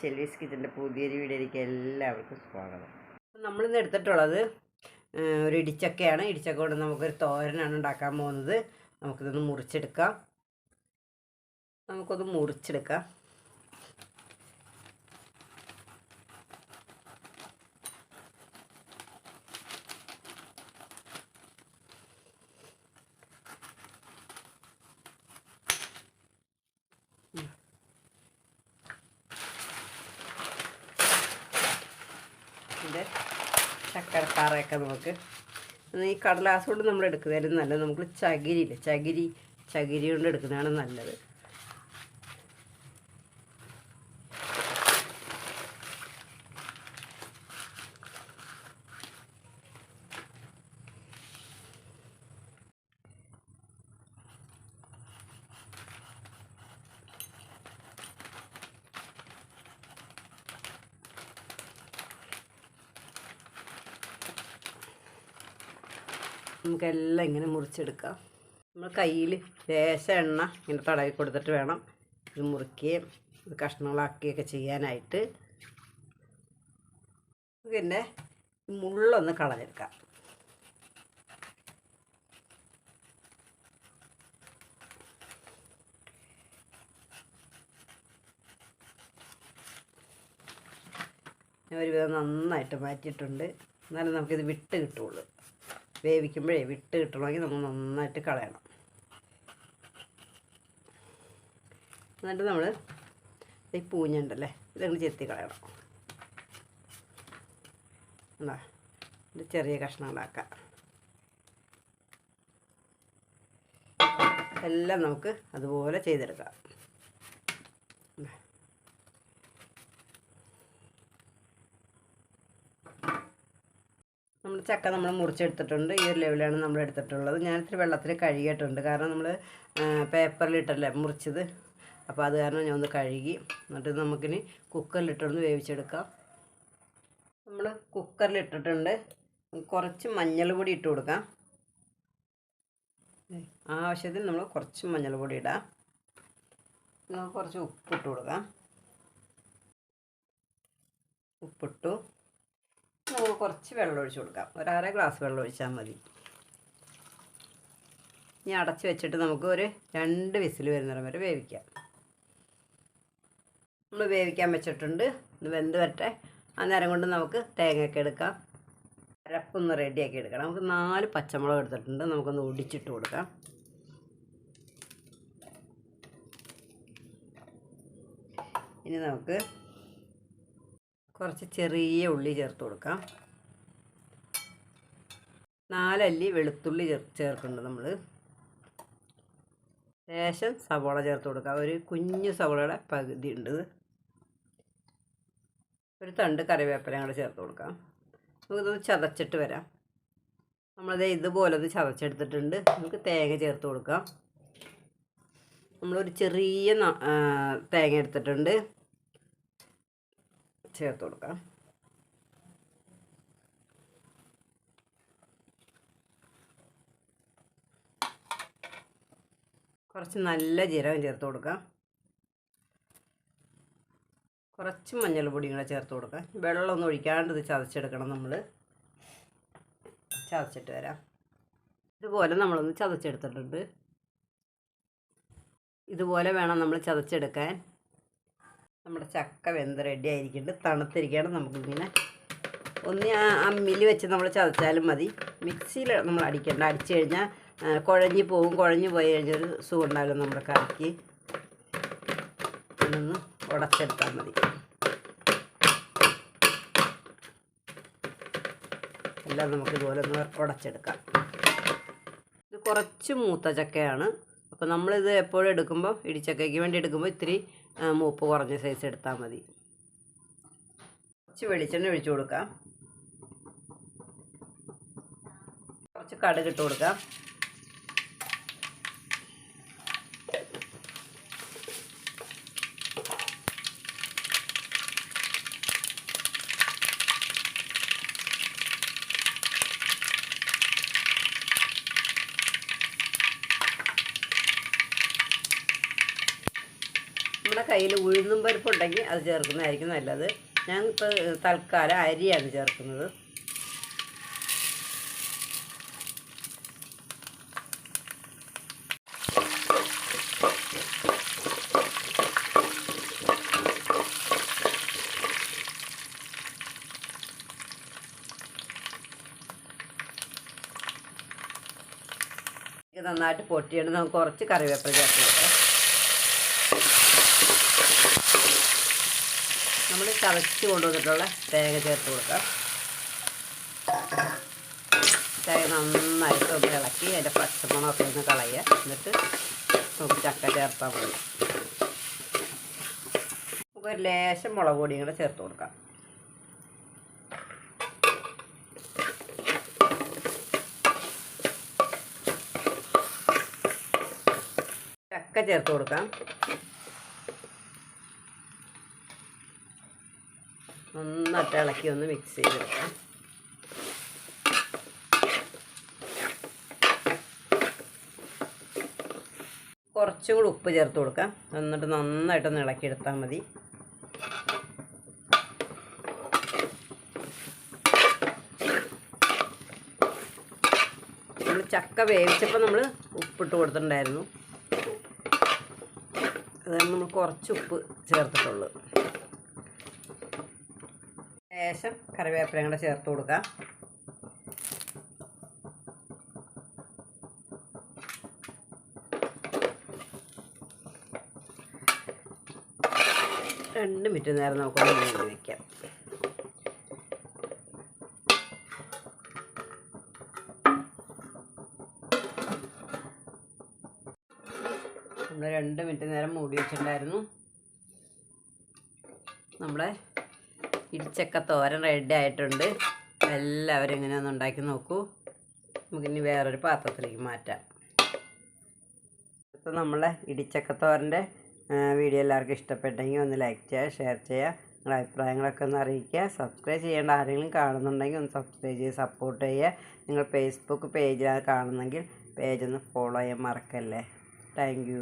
ഷെൽവീസ് കിച്ചന്റെ പുതിയൊരു വീഡിയോയിലേക്ക് എല്ലാവർക്കും സ്വാഗതം. നമ്മളിന്ന് എടുത്തിട്ടുള്ളത് ഒരു ഇടിച്ചക്കയാണ്. ഇടിച്ചക്ക കൊണ്ട് നമുക്കൊരു തോരനാണ് ഉണ്ടാക്കാൻ പോകുന്നത്. നമുക്കിതൊന്ന് മുറിച്ചെടുക്കാം. നമുക്കൊന്ന് മുറിച്ചെടുക്കാം. ഇതിന്റെ ചക്കരപ്പാറയൊക്കെ നമുക്ക്. ഈ കടലാസ് കൊണ്ട് നമ്മൾ എടുക്കുന്നതിലും നല്ലത്. നമുക്ക് ചകിരിയില്ല? ചകിരി ചകിരി കൊണ്ട് എടുക്കുന്നതാണ് നല്ലത്. നമുക്കെല്ലാം ഇങ്ങനെ മുറിച്ചെടുക്കാം. നമ്മൾ കയ്യിൽ ലേശ എണ്ണ ഇങ്ങനെ തടവി കൊടുത്തിട്ട് വേണം ഇത് മുറിക്കുകയും ഇത് കഷ്ണങ്ങളാക്കുകയൊക്കെ ചെയ്യാനായിട്ട്. പിന്നെ മുള്ളൊന്ന് കളഞ്ഞെടുക്കാം. ഞാൻ ഒരുവിധം നന്നായിട്ട് മാറ്റിയിട്ടുണ്ട്. എന്നാലും നമുക്കിത് വിട്ട് കിട്ടുള്ളൂ. വേവിക്കുമ്പോഴേ വിട്ട് കിട്ടണമെങ്കിൽ നമ്മൾ നന്നായിട്ട് കളയണം. എന്നിട്ട് നമ്മൾ ഈ പൂഞ്ഞുണ്ടല്ലേ ഇതങ്ങൾ ചെത്തി കളയണം. എന്താ ഇത് ചെറിയ കഷ്ണങ്ങളാക്കാം എല്ലാം നമുക്ക് അതുപോലെ ചെയ്തെടുക്കാം. ചക്ക നമ്മൾ മുറിച്ചെടുത്തിട്ടുണ്ട്. ഈ ഒരു ലെവലാണ് നമ്മൾ എടുത്തിട്ടുള്ളത്. ഞാൻ ഇത്തിരി വെള്ളത്തിൽ കഴുകിയിട്ടുണ്ട്. കാരണം നമ്മൾ പേപ്പറിലിട്ടല്ലേ മുറിച്ചത്. അപ്പോൾ അത് കാരണം ഞാൻ ഒന്ന് കഴുകി. എന്നിട്ട് നമുക്കിനി കുക്കറിലിട്ടൊന്ന് വേവിച്ചെടുക്കാം. നമ്മൾ കുക്കറിലിട്ടിട്ടുണ്ട് കുറച്ച് മഞ്ഞൾ പൊടി ഇട്ട് കൊടുക്കാം. ആവശ്യത്തിന് നമ്മൾ കുറച്ച് മഞ്ഞൾ പൊടി ഇടാം. കുറച്ച് ഉപ്പിട്ട് കൊടുക്കാം. ഉപ്പിട്ടു. കുറച്ച് വെള്ളം ഒഴിച്ച് കൊടുക്കാം. ഒരര ഗ്ലാസ് വെള്ളം ഒഴിച്ചാൽ മതി. ഇനി അടച്ച് വെച്ചിട്ട് നമുക്ക് ഒരു രണ്ട് വിസിൽ വരുന്നിടം വരെ വേവിക്കാം. നമ്മൾ വേവിക്കാൻ വെച്ചിട്ടുണ്ട്. ഇത് വെന്ത് വരട്ടെ. അന്നേരം കൊണ്ട് നമുക്ക് തേങ്ങയൊക്കെ എടുക്കാം. അരപ്പൊന്ന് റെഡിയാക്കി എടുക്കണം. നമുക്ക് നാല് പച്ചമുളക് എടുത്തിട്ടുണ്ട്. നമുക്കൊന്ന് ഒടിച്ചിട്ട് കൊടുക്കാം. ഇനി നമുക്ക് കുറച്ച് ചെറിയ ഉള്ളി ചേർത്ത് കൊടുക്കാം. നാലല്ലി വെളുത്തുള്ളി ചേർ ചേർക്കുന്നുണ്ട് നമ്മൾ ശേഷം സവോള ചേർത്ത് കൊടുക്കുക ഒരു കുഞ്ഞു സവോളയുടെ പകുതി ഉണ്ട്. ഒരു തണ്ട് കറിവേപ്പില കൂടെ ചേർത്ത് കൊടുക്കാം. നമുക്കിത് ചതച്ചിട്ട് വരാം. നമ്മളത് ഇതുപോലെ ഒന്ന് ചതച്ചെടുത്തിട്ടുണ്ട്. നമുക്ക് തേങ്ങ ചേർത്ത് കൊടുക്കാം. നമ്മളൊരു ചെറിയ തേങ്ങ എടുത്തിട്ടുണ്ട്. ചേർത്ത് കൊടുക്കാം. കുറച്ച് നല്ല ജീരകം ചേർത്ത് കൊടുക്കാം. കുറച്ച് മഞ്ഞൾപ്പൊടിയും കൂടെ ചേർത്ത് കൊടുക്കാം. വെള്ളമൊന്നും ഒഴിക്കാണ്ട് ഇത് ചതച്ചെടുക്കണം നമ്മൾ ചതച്ചിട്ട് വരാം. ഇതുപോലെ നമ്മളൊന്ന് ചതച്ചെടുത്തിട്ടുണ്ട്. ഇതുപോലെ വേണം നമ്മൾ ചതച്ചെടുക്കാൻ. നമ്മുടെ ചക്ക വെന്ത് റെഡി ആയിരിക്കുന്നുണ്ട് തണുത്തിരിക്കുകയാണ് നമുക്കിങ്ങനെ. ഒന്ന് ആ അമ്മിൽ വെച്ച് നമ്മൾ ചതച്ചാലും മതി. മിക്സിയിൽ നമ്മൾ അടിക്കേണ്ട. അടിച്ചു കഴിഞ്ഞാൽ കുഴഞ്ഞ് പോവും കുഴഞ്ഞു പോയി കഴിഞ്ഞൊരു സുഖം ഉണ്ടാവില്ല നമ്മുടെ കറിക്ക്? ഒന്ന് ഉടച്ചെടുത്താൽ മതി. എല്ലാം നമുക്ക് ഇതുപോലെ ഒന്ന് ഉടച്ചെടുക്കാം. ഇത് കുറച്ച് മൂത്ത ചക്കയാണ്. അപ്പോൾ നമ്മളിത് എപ്പോഴും എടുക്കുമ്പോൾ ഇടിച്ചക്കയ്ക്ക് വേണ്ടി എടുക്കുമ്പോൾ ഇത്തിരി മൂപ്പ് കുറഞ്ഞ സൈസ് എടുത്താൽ മതി. കുറച്ച് വെളിച്ചെണ്ണ ഒഴിച്ചു കൊടുക്കാം. കുറച്ച് കടുക് ഇട്ട് കൊടുക്കാം. നിങ്ങളുടെ കയ്യിൽ ഉഴുന്നും പരിപ്പ് ഉണ്ടെങ്കിൽ അത് ചേർക്കുന്നതായിരിക്കും നല്ലത്. ഞാൻ ഇപ്പോൾ തൽക്കാലം അരിയാണ് ചേർക്കുന്നത്. നന്നായിട്ട് പൊട്ടിയിട്ട് നമുക്ക് കുറച്ച് കറിവേപ്പില ചേർത്ത് കൊടുക്കാം. നമ്മൾ ചതച്ച് കൊണ്ടുവന്നിട്ടുള്ള തേങ്ങ ചേർത്ത് കൊടുക്കാം. തേങ്ങ നന്നായിട്ട് ഒന്ന് ഇളക്കി അതിന്റെ പച്ചമണമൊക്കെ ഒന്ന് കളയുക. എന്നിട്ട് നമുക്ക് ചക്ക ചേർത്താൽ മതി. നമുക്ക് ഒരു ലേശം മുളക് പൊടിയും കൂടെ ചേർത്ത് കൊടുക്കാം. ചക്ക ചേർത്ത് കൊടുക്കാം. നന്നായിട്ട് ഇളക്കി ഒന്ന് മിക്സ് ചെയ്ത് വെക്കാം. കുറച്ചും കൂടി ഉപ്പ് ചേർത്ത് കൊടുക്കാം. എന്നിട്ട് നന്നായിട്ടൊന്ന് ഇളക്കിയെടുത്താൽ മതി. നമ്മൾ ചക്ക വേവിച്ചപ്പോൾ നമ്മൾ ഉപ്പിട്ട് കൊടുത്തിട്ടുണ്ടായിരുന്നു. അതാണ് നമ്മൾ കുറച്ച് ഉപ്പ് ചേർത്തിട്ടുള്ളൂ ശേഷം കറിവേപ്പിലയും കൂടെ ചേർത്ത് കൊടുക്കുക രണ്ട് മിനിറ്റ് നേരം നമുക്കൊന്ന് മൂടി വയ്ക്കാം നമ്മൾ രണ്ട് മിനിറ്റ് നേരം മൂടി വെച്ചിട്ടുണ്ടായിരുന്നു. നമ്മുടെ ഇടിച്ചക്ക തോരൻ റെഡി ആയിട്ടുണ്ട്. എല്ലാവരും ഇങ്ങനെ ഒന്ന് ഉണ്ടാക്കി നോക്കൂ. നമുക്കിനി വേറൊരു പാത്രത്തിലേക്ക് മാറ്റാം. ഇപ്പം നമ്മളെ ഇടിച്ചക്ക തോരന്റെ വീഡിയോ എല്ലാവർക്കും ഇഷ്ടപ്പെട്ടെങ്കിൽ ഒന്ന് ലൈക്ക് ചെയ്യുക ഷെയർ ചെയ്യുക. നിങ്ങളുടെ അഭിപ്രായങ്ങളൊക്കെ ഒന്ന് അറിയിക്കുക. സബ്സ്ക്രൈബ് ചെയ്യേണ്ട ആരെങ്കിലും കാണുന്നുണ്ടെങ്കിൽ ഒന്ന് സബ്സ്ക്രൈബ് ചെയ്ത് സപ്പോർട്ട് ചെയ്യുക. നിങ്ങൾ ഫേസ്ബുക്ക് പേജിലാണ് കാണുന്നെങ്കിൽ പേജ് ഒന്ന് ഫോളോ ചെയ്യാൻ മറക്കല്ലേ. താങ്ക്